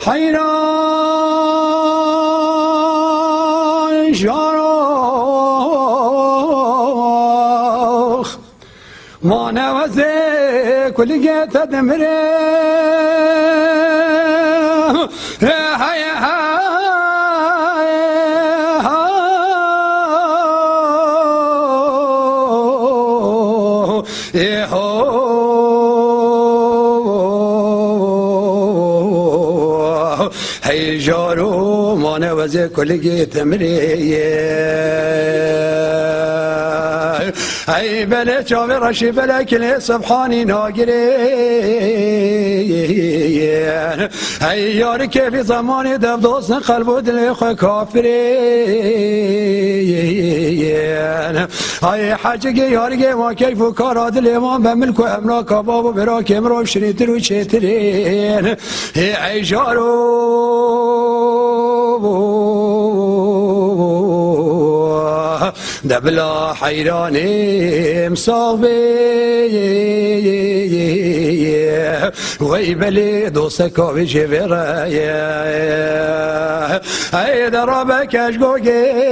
حیران شاروخ ما نوزه کلی گت دمره. های های جارو مانه وزه کلگی تمریه ای بله چاوی رشی بله کلی سبحانی ناگره ای یاری که فی زمانی دب دوست قلب و دل خو کافره ای حجگ یارگ ما کیف و کارا دل ما به ملک و املاک باب و براک امرو شریتر و چترین ای جارو دبلا مصابي ويبلي دوسك وجه برايا اي دربك اشقوقي